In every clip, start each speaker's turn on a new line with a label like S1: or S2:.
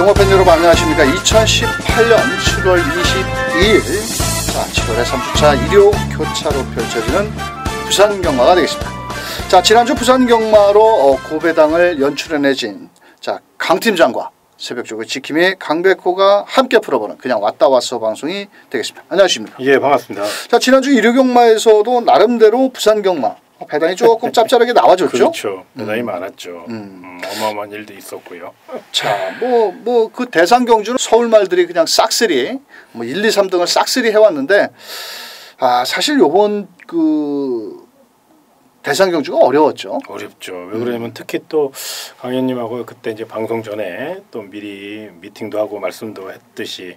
S1: 경마팬 여러분 안녕하십니까? 2018년 7월 22일. 자 7월의 3주차 일요 교차로 펼쳐지는 부산 경마가 되겠습니다. 자 지난주 부산 경마로 어, 고배당을 연출해내진 자 강팀장과 새벽적으로 지킴이 강백호가 함께 풀어보는 그냥 왔다 왔어 방송이 되겠습니다. 안녕하십니까?
S2: 예 반갑습니다.
S1: 자 지난주 일요 경마에서도 나름대로 부산 경마 어, 배당이 조금 짭짤하게 나와줬죠?
S2: 그렇죠. 배당이 많았죠. 음, 어마어마한 일도 있었고요.
S1: 자, 뭐, 뭐, 그 대상 경주는 서울 말들이 그냥 싹쓸이, 뭐, 1, 2, 3등을 싹쓸이 해왔는데, 아, 사실 요번 그, 대상 경주가 어려웠죠.
S2: 어렵죠. 왜 그러냐면 특히 또 강현님하고 그때 이제 방송 전에 또 미리 미팅도 하고 말씀도 했듯이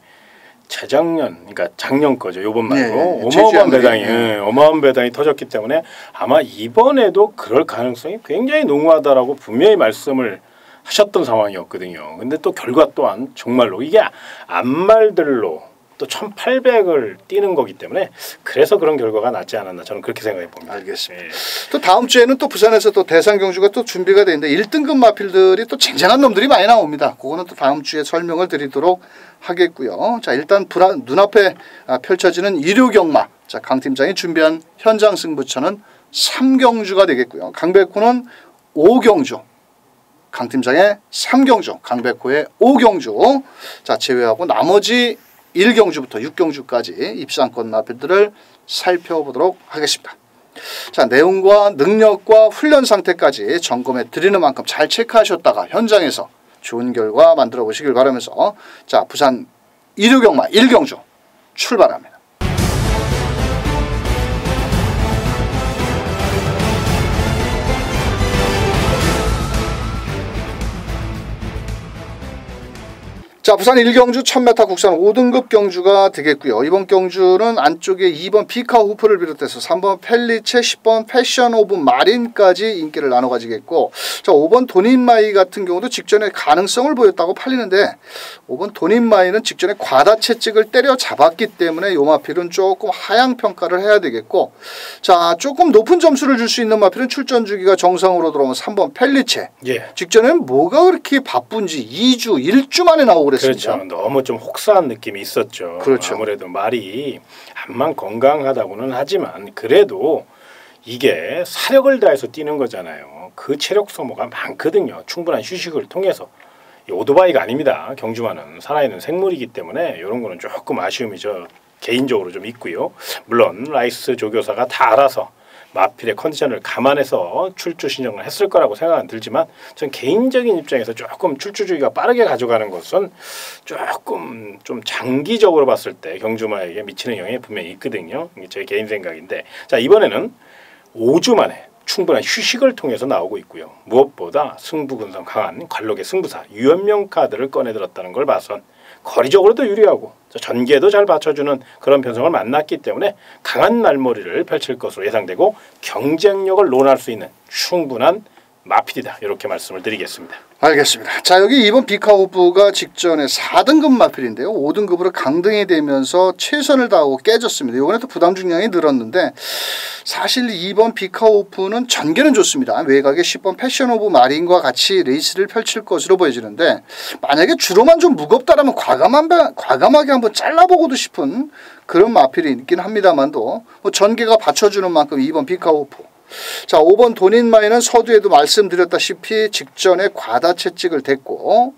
S2: 재작년 그러니까 작년 거죠 요번 말고
S1: 네, 네.
S2: 어마어마한
S1: 제주양들이,
S2: 배당이
S1: 네.
S2: 예, 어마어마한 배당이 터졌기 때문에 아마 이번에도 그럴 가능성이 굉장히 농후하다라고 분명히 말씀을 하셨던 상황이었거든요. 근데 또 결과 또한 정말로 이게 암말들로 또 1800을 뛰는 거기 때문에 그래서 그런 결과가 낫지 않았나 저는 그렇게 생각해 봅니다.
S1: 알겠습니다.
S2: 예.
S1: 또 다음 주에는 또 부산에서 또 대상 경주가 또 준비가 되는데 1등급 마필들이 또 쟁쟁한 놈들이 많이 나옵니다. 그거는 또 다음 주에 설명을 드리도록 하겠고요. 자, 일단 불안, 눈앞에 아, 펼쳐지는 일요 경마. 자, 강 팀장이 준비한 현장 승부처는 3경주가 되겠고요. 강백호는 5경주. 강 팀장의 3경주, 강백호의 5경주. 자, 제외하고 나머지 1경주부터 6경주까지 입상권 마필들을 살펴보도록 하겠습니다. 자, 내용과 능력과 훈련 상태까지 점검해 드리는 만큼 잘 체크하셨다가 현장에서 좋은 결과 만들어 보시길 바라면서 자, 부산 일요경마 1경주 출발합니다. 자, 부산 1경주 1000m 국산 5등급 경주가 되겠고요. 이번 경주는 안쪽에 2번 비카 후프를 비롯해서 3번 펠리체, 10번 패션 오브 마린까지 인기를 나눠 가지겠고 자, 5번 돈인마이 같은 경우도 직전에 가능성을 보였다고 팔리는데 5번 돈인마이는 직전에 과다 채찍을 때려 잡았기 때문에 요 마필은 조금 하향 평가를 해야 되겠고 자, 조금 높은 점수를 줄 수 있는 마필은 출전 주기가 정상으로 들어오면 3번 펠리체
S2: 예.
S1: 직전에는 뭐가 그렇게 바쁜지 2주, 1주 만에 나오고 그랬 습니다.
S2: 그렇죠. 너무 좀 혹사한 느낌이 있었죠.
S1: 그렇죠.
S2: 아무래도 말이 암만 건강하다고는 하지만 그래도 이게 사력을 다해서 뛰는 거잖아요. 그 체력 소모가 많거든요. 충분한 휴식을 통해서. 이 오토바이가 아닙니다. 경주마는 살아있는 생물이기 때문에 이런 거는 조금 아쉬움이 저 개인적으로 좀 있고요. 물론 라이스 조교사가 다 알아서 마필의 컨디션을 감안해서 출주 신청을 했을 거라고 생각은 들지만 전 개인적인 입장에서 조금 출주 주기가 빠르게 가져가는 것은 조금 좀 장기적으로 봤을 때 경주마에게 미치는 영향이 분명히 있거든요. 이게 제 개인 생각인데 자 이번에는 5주 만에 충분한 휴식을 통해서 나오고 있고요. 무엇보다 승부근성 강한 관록의 승부사 유연명 카드를 꺼내들었다는 걸 봐선 거리적으로도 유리하고 전개도 잘 받쳐주는 그런 변성을 만났기 때문에 강한 말머리를 펼칠 것으로 예상되고 경쟁력을 논할 수 있는 충분한 마필이다 이렇게 말씀을 드리겠습니다.
S1: 알겠습니다. 자 여기 이번 비카호프가 직전에 4등급 마필인데요. 5등급으로 강등이 되면서 최선을 다하고 깨졌습니다. 이번에 또 부담 중량이 늘었는데 사실 이번 비카호프는 전개는 좋습니다. 외곽에 10번 패션 오브 마린과 같이 레이스를 펼칠 것으로 보여지는데 만약에 주로만 좀 무겁다라면 과감한 과감하게 한번 잘라보고도 싶은 그런 마필이 있긴 합니다만도 뭐 전개가 받쳐주는 만큼 이번 비카호프 자, 5번 돈인마이는 서두에도 말씀드렸다시피 직전에 과다 채찍을 댔고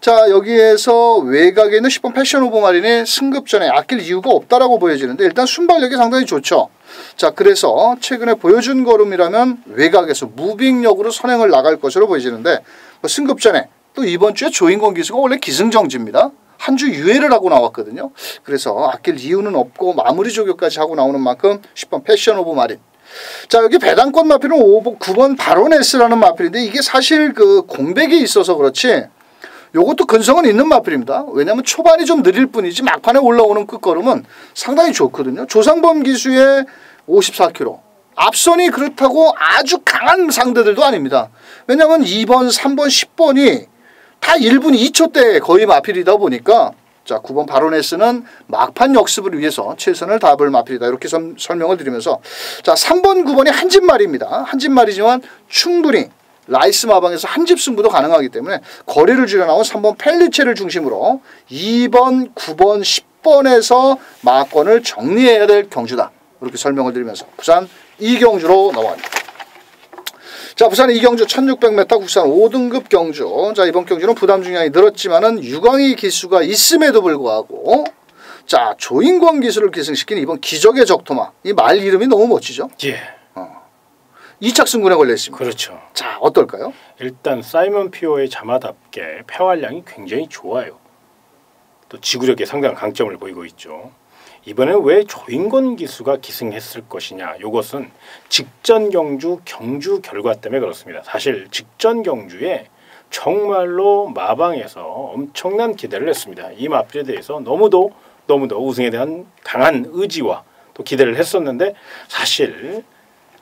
S1: 자, 여기에서 외곽에 있는 10번 패션 오브 마린이 승급 전에 아낄 이유가 없다라고 보여지는데 일단 순발력이 상당히 좋죠. 자, 그래서 최근에 보여준 걸음이라면 외곽에서 무빙력으로 선행을 나갈 것으로 보여지는데 뭐 승급 전에 또 이번 주에 조인권 기수가 원래 기승정지입니다. 한 주 유예를 하고 나왔거든요. 그래서 아낄 이유는 없고 마무리 조교까지 하고 나오는 만큼 10번 패션 오브 마린 자 여기 배당권 마필은 5번 9번 바로네스라는 마필인데 이게 사실 그 공백이 있어서 그렇지 요것도 근성은 있는 마필입니다. 왜냐하면 초반이 좀 느릴 뿐이지 막판에 올라오는 끝걸음은 상당히 좋거든요. 조상범 기수의 54km 앞선이 그렇다고 아주 강한 상대들도 아닙니다. 왜냐하면 2번, 3번, 10번이 다 1분 2초대 거의 마필이다 보니까 자 9번 바로네스는 막판 역습을 위해서 최선을 다할 마필이다 이렇게 설명을 드리면서 자 3번 9번이 한진말입니다. 한진말이지만 충분히 라이스 마방에서 한 집 승부도 가능하기 때문에 거리를 줄여 나온 3번 펠리체를 중심으로 2번, 9번, 10번에서 마권을 정리해야 될 경주다. 이렇게 설명을 드리면서 부산 이경주로 넘어갑니다. 자, 부산 이경주 1600m 국산 5등급 경주. 자, 이번 경주는 부담 중량이 늘었지만은 유광희 기수가 있음에도 불구하고 자, 조인권 기수를 기승시킨 이번 기적의 적토마. 이 말 이름이 너무 멋지죠?
S2: 예.
S1: 이착승군에 걸려 있습니다.
S2: 그렇죠.
S1: 자, 어떨까요?
S2: 일단 사이먼 피오의 자마답게 폐활량이 굉장히 좋아요. 또 지구력에 상당한 강점을 보이고 있죠. 이번엔 왜 조인권 기수가 기승했을 것이냐? 이것은 직전 경주 경주 결과 때문에 그렇습니다. 사실 직전 경주에 정말로 마방에서 엄청난 기대를 했습니다. 이 마필에 대해서 너무도 너무도 우승에 대한 강한 의지와 또 기대를 했었는데 사실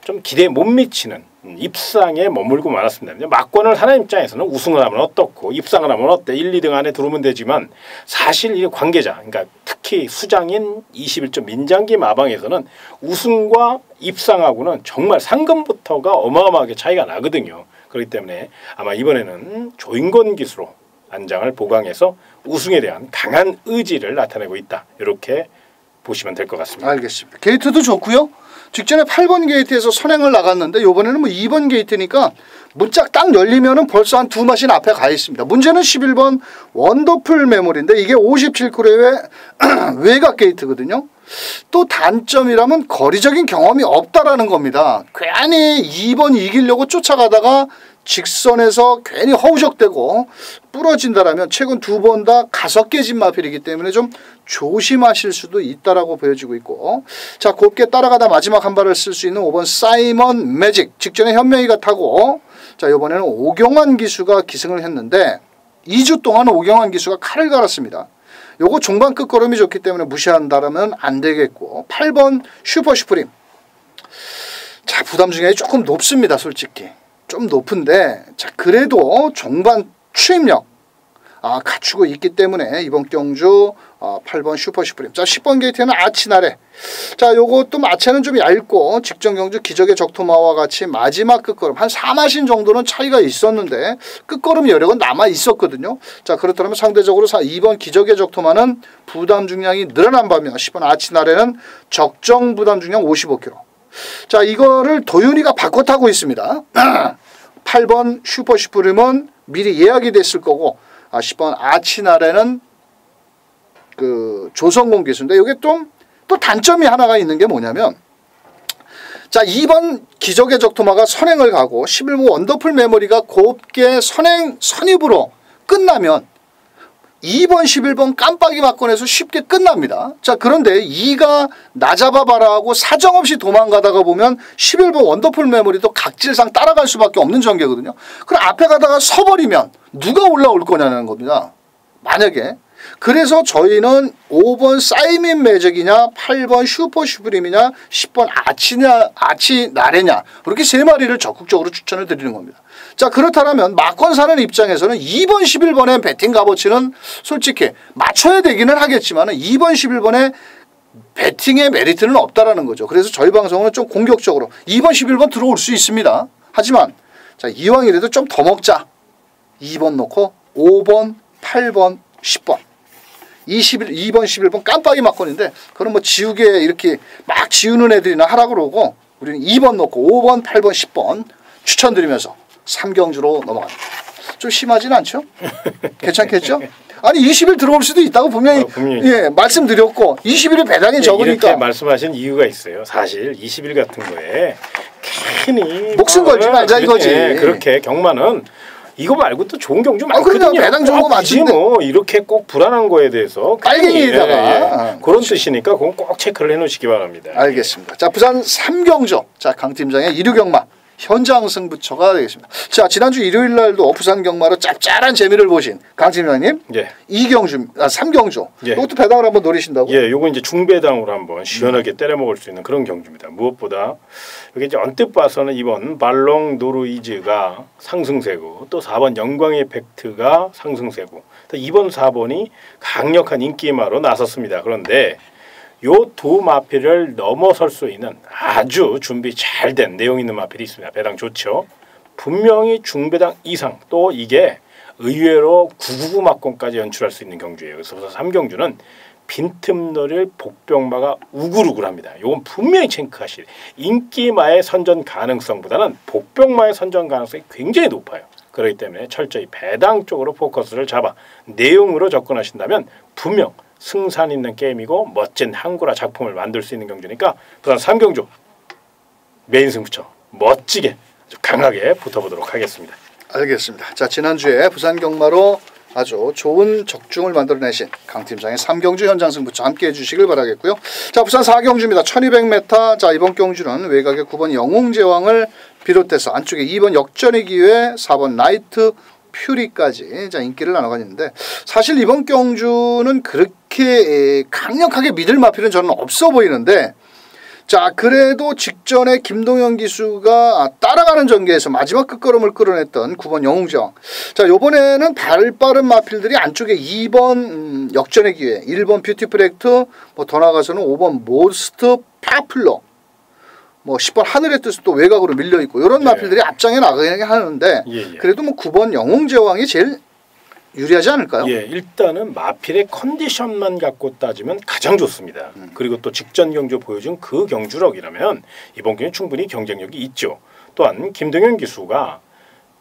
S2: 좀 기대에 못 미치는 입상에 머물고 말았습니다. 막권을 하는 입장에서는 우승을 하면 어떻고 입상을 하면 어때 1, 2등 안에 들어오면 되지만 사실 이 관계자 그러니까 특히 수장인 21점 민장기 마방에서는 우승과 입상하고는 정말 상금부터가 어마어마하게 차이가 나거든요. 그렇기 때문에 아마 이번에는 조인권 기수로 안장을 보강해서 우승에 대한 강한 의지를 나타내고 있다. 이렇게 보시면 될 것 같습니다.
S1: 알겠습니다. 게이트도 좋고요. 직전에 8번 게이트에서 선행을 나갔는데 이번에는 뭐 2번 게이트니까 문짝 딱 열리면은 벌써 한 두 마신 앞에 가 있습니다. 문제는 11번 원더풀 메모리인데 이게 57km의 외곽 게이트거든요. 또 단점이라면 거리적인 경험이 없다라는 겁니다. 괜히 2번 이기려고 쫓아가다가 직선에서 괜히 허우적대고 부러진다라면 최근 두 번 다 가서 깨진 마필이기 때문에 좀 조심하실 수도 있다라고 보여지고 있고. 자 곱게 따라가다 마지막 한 발을 쓸 수 있는 5번 사이먼 매직. 직전에 현명이가 타고. 자 이번에는 오경환 기수가 기승을 했는데 2주 동안 오경환 기수가 칼을 갈았습니다. 요거 중반 끝걸음이 좋기 때문에 무시한다라면 안 되겠고. 8번 슈퍼 슈프림. 자 부담 중에 조금 높습니다 솔직히 좀 높은데 자 그래도 종반 추임력 아, 갖추고 있기 때문에 이번 경주 어, 8번 슈퍼 슈프림. 자 10번 게이트는 아치나래. 자 요것도 마체는 좀 얇고 직전 경주 기적의 적토마와 같이 마지막 끝걸음 한 4마신 정도는 차이가 있었는데 끝걸음 여력은 남아 있었거든요. 자 그렇다면 상대적으로 2번 기적의 적토마는 부담 중량이 늘어난 반면 10번 아치나래는 적정 부담 중량 55kg 자 이거를 도윤이가 바꿔 타고 있습니다. 8번 슈퍼 슈프림은 미리 예약이 됐을 거고 아 10번 아치나레는 그 조성공 기수인데 이게 좀 또 단점이 하나가 있는 게 뭐냐면 자 2번 기적의 적토마가 선행을 가고 11번 원더풀 메모리가 곱게 선행 선입으로 끝나면 2번 11번 깜빡이 맞건에서 쉽게 끝납니다. 자 그런데 2가 나잡아봐라 하고 사정없이 도망가다가 보면 11번 원더풀 메모리도 각질상 따라갈 수밖에 없는 전개거든요. 그럼 앞에 가다가 서버리면 누가 올라올 거냐는 겁니다. 만약에 그래서 저희는 5번 사이민 매적이냐 8번 슈퍼 슈프림이냐 10번 아치냐 아치 나래냐 이렇게 세 마리를 적극적으로 추천을 드리는 겁니다. 자 그렇다면 막권 사는 입장에서는 2번 11번의 배팅 값어치는 솔직히 맞춰야 되기는 하겠지만 2번 11번에 배팅의 메리트는 없다라는 거죠. 그래서 저희 방송은 좀 공격적으로 2번 11번 들어올 수 있습니다. 하지만 자 이왕이라도 좀 더 먹자. 2번 놓고 5번 8번 10번 21, 2번 11번 깜빡이 막건인데 그럼 뭐 지우개 이렇게 막 지우는 애들이나 하라 그러고 우리는 2번 놓고 5번 8번 10번 추천드리면서 삼경주로 넘어갑니다. 좀 심하진 않죠? 괜찮겠죠? 아니 20일 들어올 수도 있다고 분명히,
S2: 어, 분명히.
S1: 예 말씀드렸고 20일이 배당이
S2: 네,
S1: 적으니까
S2: 이렇게 말씀하신 이유가 있어요. 사실 20일 같은 거에 괜히
S1: 목숨
S2: 막,
S1: 걸지 말자
S2: 예,
S1: 이거지.
S2: 예, 그렇게 경마는 이거 말고 또 좋은 경주
S1: 아, 그럼요.
S2: 많거든요.
S1: 배당 좋은 거 많은데.
S2: 뭐 이렇게 꼭 불안한 거에 대해서
S1: 빨갱이에다가.
S2: 예, 예.
S1: 아,
S2: 그런 뜻이니까 그건 꼭 체크를 해놓으시기 바랍니다.
S1: 알겠습니다. 자 부산 삼경조 자강 팀장의 이류경마 현장 승부처가 되겠습니다. 자 지난주 일요일 날도 부산 경마로 짭짤한 재미를 보신 강 팀장님
S2: 예.
S1: 이경주 아 삼경조
S2: 예.
S1: 이것도 배당을 한번 노리신다고?
S2: 예, 요거 이제 중배당으로 한번 시원하게 때려 먹을 수 있는 그런 경주입니다. 무엇보다 여기 이제 언뜻 봐서는 이번 발롱 노르이즈가 상승세고 또 4번 영광의 팩트가 상승세고 또 2번 4번이 강력한 인기마로 나섰습니다. 그런데 요 두 마필을 넘어설 수 있는 아주 준비 잘 된 내용 있는 마필이 있습니다. 배당 좋죠. 분명히 중배당 이상 또 이게 의외로 999 막공까지 연출할 수 있는 경주예요. 그래서 삼경주는 빈틈놀이를 복병마가 우글우글합니다. 이건 분명히 체크하실 인기마의 선전 가능성보다는 복병마의 선전 가능성이 굉장히 높아요. 그렇기 때문에 철저히 배당 쪽으로 포커스를 잡아 내용으로 접근하신다면 분명 승산 있는 게임이고 멋진 한구라 작품을 만들 수 있는 경주니까 부산 삼경주 메인 승부처 멋지게 강하게 붙어보도록 하겠습니다.
S1: 알겠습니다. 자 지난주에 부산 경마로 아주 좋은 적중을 만들어내신 강 팀장의 삼경주 현장 승부처 함께해 주시길 바라겠고요. 자 부산 4경주입니다. 1200m 자 이번 경주는 외곽의 9번 영웅제왕을 비롯해서 안쪽에 2번 역전의 기회 4번 나이트 퓨리까지 자 인기를 나눠가는데 사실 이번 경주는 그렇게 강력하게 믿을 마필은 저는 없어 보이는데 자 그래도 직전에 김동현 기수가 따라가는 전개에서 마지막 끝걸음을 끌어냈던 9번 영웅정 자 요번에는 발 빠른 마필들이 안쪽에 2번 음, 역전의 기회 1번 뷰티풀 액트 뭐 더 나가서는 5번 모스트 파플러 뭐 10번 하늘의 뜻은 또 외곽으로 밀려 있고 이런 네. 마필들이 앞장에 나가게 하는데 예, 예. 그래도 뭐 9번 영웅 제왕이 제일 유리하지 않을까요?
S2: 예, 일단은 마필의 컨디션만 갖고 따지면 가장 좋습니다. 음. 그리고 또 직전 경주 보여준 그 경주력이라면 이번 경기 충분히 경쟁력이 있죠. 또한 김동현 기수가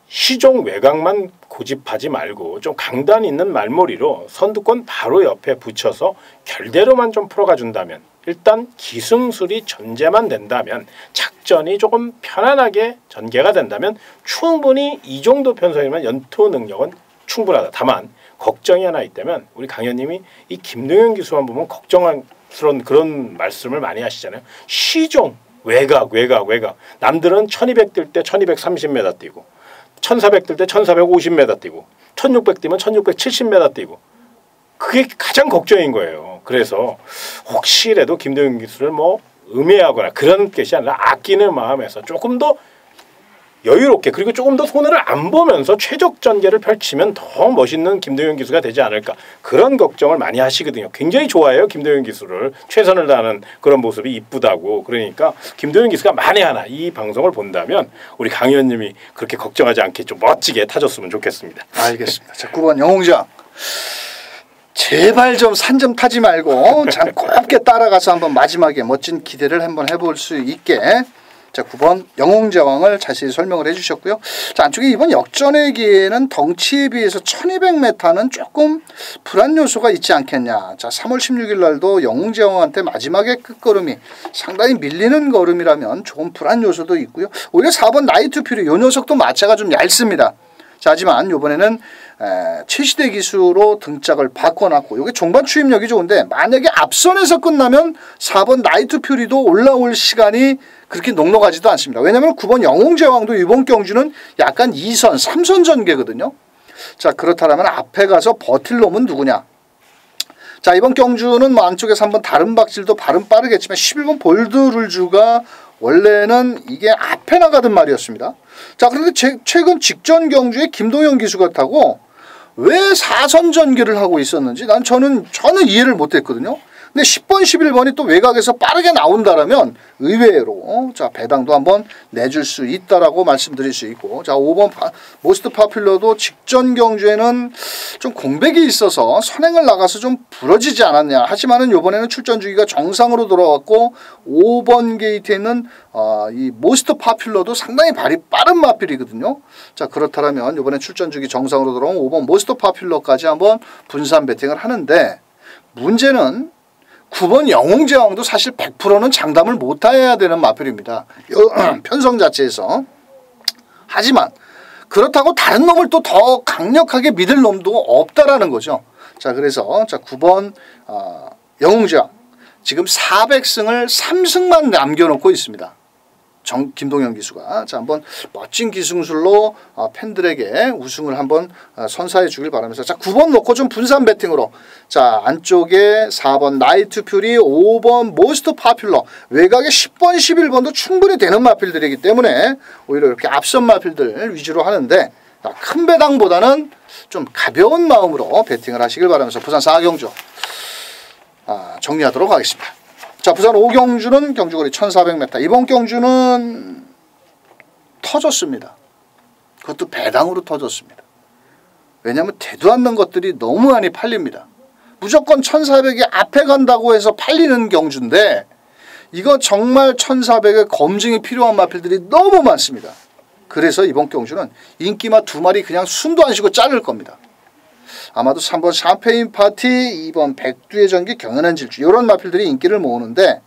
S2: 시종 외곽만 고집하지 말고 좀 강단 있는 말머리로 선두권 바로 옆에 붙여서 결대로만 좀 풀어가 준다면 일단 기승술이 전제만 된다면 작전이 조금 편안하게 전개가 된다면 충분히 이 정도 편성이면 연투 능력은 충분하다. 다만 걱정이 하나 있다면 우리 강현님이 이 김동현 기수만 보면 걱정스러운 그런 말씀을 많이 하시잖아요. 시종 외곽 외곽 외곽 남들은 1200 뛸 때 1230m 뛰고 1400 뛸 때 1450m 뛰고 1600 뛰면 1670m 뛰고 그게 가장 걱정인 거예요. 그래서 혹시라도 김동현 기수를 뭐 음해하거나 그런 것이 아니라 아끼는 마음에서 조금 더 여유롭게 그리고 조금 더 손해를 안 보면서 최적 전개를 펼치면 더 멋있는 김도현 기수가 되지 않을까 그런 걱정을 많이 하시거든요. 굉장히 좋아해요 김도현 기수를 최선을 다하는 그런 모습이 이쁘다고 그러니까 김도현 기수가 만에 하나 이 방송을 본다면 우리 강 의원님이 그렇게 걱정하지 않게 좀 멋지게 타줬으면 좋겠습니다.
S1: 알겠습니다. 자 9번 영웅장 제발 좀 산 좀 타지 말고 참 곱게 따라가서 한번 마지막에 멋진 기대를 한번 해볼 수 있게 자, 9번 영웅제왕을 자세히 설명을 해주셨고요. 자, 안쪽에 이번 역전의 기회는 덩치에 비해서 1200m는 조금 불안 요소가 있지 않겠냐. 자, 3월 16일 날도 영웅제왕한테 마지막에 끝걸음이 상당히 밀리는 걸음이라면 조금 불안 요소도 있고요. 오히려 4번 나이트 퓨리 요 녀석도 마차가 좀 얇습니다. 자, 하지만 이번에는 최시대 기수로 등짝을 바꿔놨고 이게 종반 추임력이 좋은데 만약에 앞선에서 끝나면 4번 나이트 퓨리도 올라올 시간이 그렇게 녹록하지도 않습니다. 왜냐하면 9번 영웅제왕도 이번 경주는 약간 2선, 3선 전개거든요. 자 그렇다면 앞에 가서 버틸 놈은 누구냐. 자 이번 경주는 뭐 안쪽에서 한번 다른 박질도 발음 빠르겠지만 11번 볼드룰주가 원래는 이게 앞에 나가던 말이었습니다. 자 그런데 제, 최근 직전 경주에 김동현 기수가 타고 왜 사선 전개를 하고 있었는지 난 저는 저는 이해를 못했거든요. 근데 10번, 11번이 또 외곽에서 빠르게 나온다라면 의외로 어, 자 배당도 한번 내줄 수 있다라고 말씀드릴 수 있고 자 5번 파, 모스트 파퓰러도 직전 경주에는 좀 공백이 있어서 선행을 나가서 좀 부러지지 않았냐 하지만은 이번에는 출전 주기가 정상으로 돌아왔고 5번 게이트에 있는 어, 이 모스트 파퓰러도 상당히 발이 빠른 마필이거든요. 자 그렇다면 이번에 출전 주기 정상으로 돌아온 5번 모스트 파퓰러까지 한번 분산 배팅을 하는데 문제는 9번 영웅제왕도 사실 100%는 장담을 못해야 되는 마필입니다. 편성 자체에서. 하지만 그렇다고 다른 놈을 또 더 강력하게 믿을 놈도 없다라는 거죠. 자 그래서 자 9번 어, 영웅제왕 지금 400승을 3승만 남겨놓고 있습니다. 정, 김동현 기수가. 자 한번 멋진 기승술로 어, 팬들에게 우승을 한번 어, 선사해 주길 바라면서. 자 9번 놓고 좀 분산 배팅으로. 자 안쪽에 4번 나이트 퓨리 5번 모스트 파퓰러. 외곽에 10번 11번도 충분히 되는 마필들이기 때문에 오히려 이렇게 앞선 마필들 위주로 하는데 자, 큰 배당보다는 좀 가벼운 마음으로 배팅을 하시길 바라면서 부산 4경주. 아, 정리하도록 하겠습니다. 자, 부산 오경주는 경주거리 1400m. 이번 경주는 터졌습니다. 그것도 배당으로 터졌습니다. 왜냐하면 되도 않는 것들이 너무 많이 팔립니다. 무조건 1400이 앞에 간다고 해서 팔리는 경주인데 이거 정말 1400의 검증이 필요한 마필들이 너무 많습니다. 그래서 이번 경주는 인기마 두 마리 그냥 숨도 안 쉬고 자를 겁니다. 아마도 3번 샴페인 파티, 2번 백두의 전기, 경연한 질주 이런 마필들이 인기를 모으는데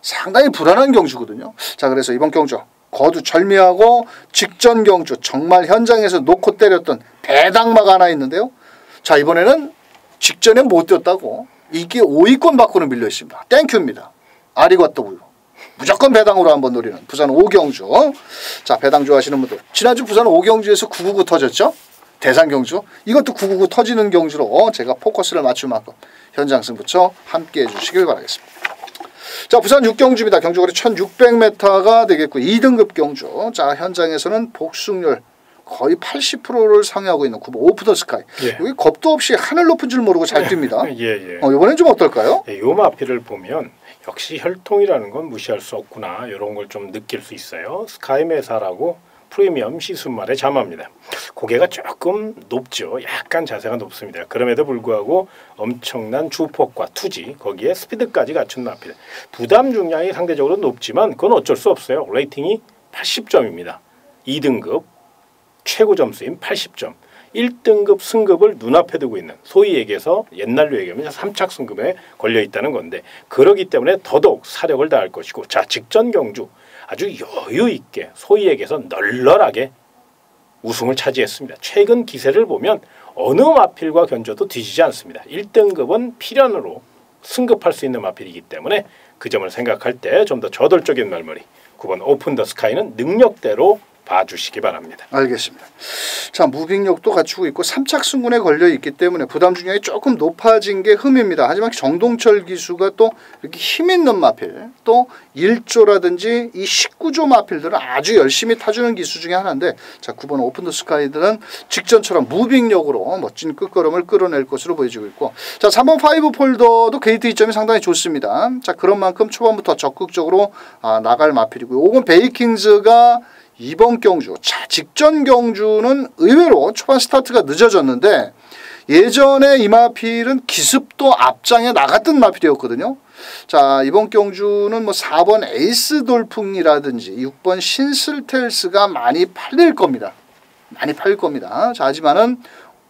S1: 상당히 불안한 경주거든요. 자 그래서 이번 경주 거두 절미하고 직전 경주 정말 현장에서 놓고 때렸던 대당마가 하나 있는데요. 자 이번에는 직전에 못 뛰었다고 이게 5위권 밖으로 밀려 있습니다. 땡큐입니다. 아리과또고요. 무조건 배당으로 한번 노리는 부산 오경주. 자 배당 좋아하시는 분들 지난주 부산 오경주에서 999 터졌죠. 대상 경주 이것도 999 터지는 경주로 제가 포커스를 맞출 만큼 현장 승부처 함께 해주시길 바라겠습니다. 자 부산 6경주입니다. 경주거리 1600m가 되겠고 2등급 경주. 자 현장에서는 복숭열 거의 80%를 상회하고 있는 9번 오프 더 스카이.
S2: 예.
S1: 여기 겁도 없이 하늘 높은 줄 모르고 잘 뜁니다.
S2: 예, 예.
S1: 어, 이번엔 좀 어떨까요?
S2: 예, 요 마피를 보면 역시 혈통이라는 건 무시할 수 없구나 이런 걸 좀 느낄 수 있어요. 스카이 메사라고 프리미엄 시순말의 자마입니다. 고개가 조금 높죠. 약간 자세가 높습니다. 그럼에도 불구하고 엄청난 주폭과 투지 거기에 스피드까지 갖춘 마필. 부담 중량이 상대적으로 높지만 그건 어쩔 수 없어요. 레이팅이 80점입니다. 2등급 최고 점수인 80점. 1등급 승급을 눈앞에 두고 있는 소위 얘기해서 옛날로 얘기하면 3착 승급에 걸려 있다는 건데 그러기 때문에 더더욱 사력을 다할 것이고 자 직전 경주 아주 여유 있게 소위 얘기해서 널널하게 우승을 차지했습니다. 최근 기세를 보면 어느 마필과 견줘도 뒤지지 않습니다. 1등급은 필연으로 승급할 수 있는 마필이기 때문에 그 점을 생각할 때 좀 더 저돌적인 말머리 9번 오픈 더 스카이는 능력대로 봐주시기 바랍니다.
S1: 알겠습니다. 자 무빙력도 갖추고 있고 삼착승군에 걸려 있기 때문에 부담 중량이 조금 높아진 게 흠입니다. 하지만 정동철 기수가 또 이렇게 힘 있는 마필 또 1조라든지 이 19조 마필들은 아주 열심히 타주는 기수 중에 하나인데 자 9번 오픈 더 스카이들은 직전처럼 무빙력으로 멋진 끝걸음을 끌어낼 것으로 보여지고 있고 자 3번 파이브 폴더도 게이트 이점이 상당히 좋습니다. 자 그런 만큼 초반부터 적극적으로 아, 나갈 마필이고요. 5번 베이킹즈가 이번 경주 자 직전 경주는 의외로 초반 스타트가 늦어졌는데 예전에 이 마필은 기습도 앞장에 나갔던 마필이었거든요. 자 이번 경주는 뭐 4번 에이스 돌풍이라든지 6번 신슬텔스가 많이 팔릴 겁니다. 많이 팔릴 겁니다. 자 하지만은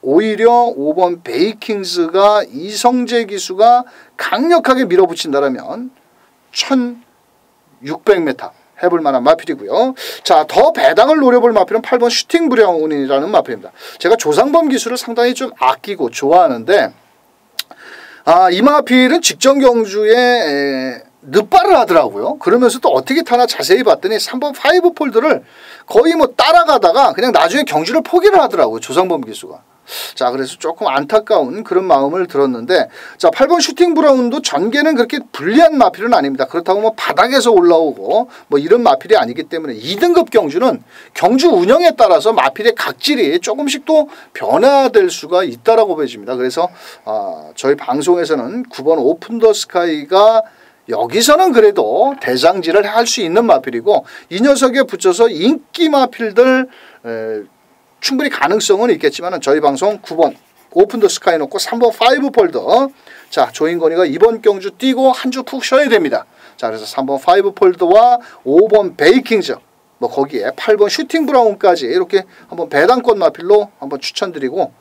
S1: 오히려 5번 베이킹스가 이성재 기수가 강력하게 밀어붙인다라면 1600m 해볼 만한 마필이고요. 자, 더 배당을 노려볼 마필은 8번 슈팅 브라운이라는 마필입니다. 제가 조상범 기술을 상당히 좀 아끼고 좋아하는데 아, 이 마필은 직전 경주에 에, 늪발을 하더라고요. 그러면서 또 어떻게 타나 자세히 봤더니 3번 파이브 폴드를 거의 뭐 따라가다가 그냥 나중에 경주를 포기를 하더라고요. 조상범 기수가. 자, 그래서 조금 안타까운 그런 마음을 들었는데 자, 8번 슈팅 브라운도 전개는 그렇게 불리한 마필은 아닙니다. 그렇다고 뭐 바닥에서 올라오고 뭐 이런 마필이 아니기 때문에 2등급 경주는 경주 운영에 따라서 마필의 각질이 조금씩 또 변화될 수가 있다라고 보여집니다. 그래서 아, 저희 방송에서는 9번 오픈 더 스카이가 여기서는 그래도 대장질을 할 수 있는 마필이고 이 녀석에 붙여서 인기 마필들 에, 충분히 가능성은 있겠지만 저희 방송 9번 오픈 더 스카이 놓고 3번 파이브 폴더 자 조인건이가 이번 경주 뛰고 한 주 푹 쉬어야 됩니다. 자 그래서 3번 파이브 폴더와 5번 베이킹즈 뭐 거기에 8번 슈팅 브라운까지 이렇게 한번 배당권 마필로 한번 추천드리고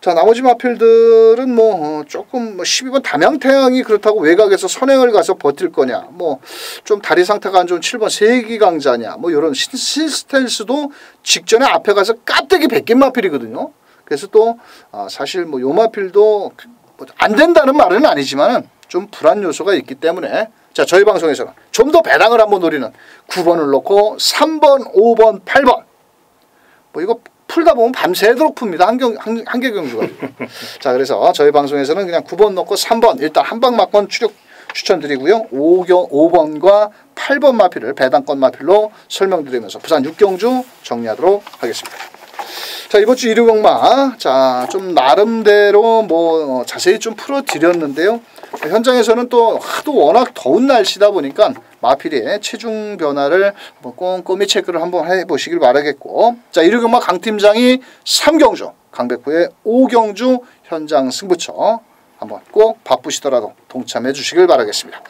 S1: 자 나머지 마필들은 뭐 어, 조금 뭐 12번 담양태양이 그렇다고 외곽에서 선행을 가서 버틸 거냐 뭐 좀 다리 상태가 안 좋은 7번 세기강자냐 뭐 이런 시스텔스도 직전에 앞에 가서 까뜩이 베낀 마필이거든요. 그래서 또 아, 사실 뭐 요 마필도 뭐안 된다는 말은 아니지만은 좀 불안 요소가 있기 때문에 자 저희 방송에서는 좀 더 배당을 한번 노리는 9번을 놓고 3번 5번 8번. 뭐 이거 풀다 보면 밤새도록 풉니다. 한경, 한, 한개 경주가. 자, 그래서 저희 방송에서는 그냥 9번 넣고 3번 일단 한방 막권 추력 추천드리고요. 5경, 5번과 8번 마필을 배당권 마필로 설명드리면서 부산 6경주 정리하도록 하겠습니다. 자, 이번 주 일요 경마. 자, 좀 나름대로 뭐 자세히 좀 풀어드렸는데요. 현장에서는 또 하도 워낙 더운 날씨다 보니까 마필의 체중 변화를 뭐 꼼꼼히 체크를 한번 해보시길 바라겠고 자 이르금마 강 팀장이 3경주 강백호의 5경주 현장 승부처 한번 꼭 바쁘시더라도 동참해 주시길 바라겠습니다.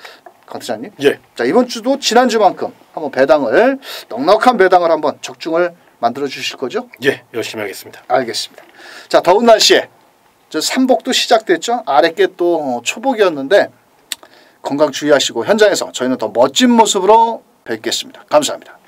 S1: 강 팀장님.
S2: 예.
S1: 자 이번 주도 지난주만큼 한번 배당을 넉넉한 배당을 한번 적중을 만들어 주실 거죠?
S2: 예, 열심히 하겠습니다.
S1: 알겠습니다. 자 더운 날씨에 저 삼복도 시작됐죠. 아랫게 또 어, 초복이었는데 건강 주의하시고 현장에서 저희는 더 멋진 모습으로 뵙겠습니다. 감사합니다.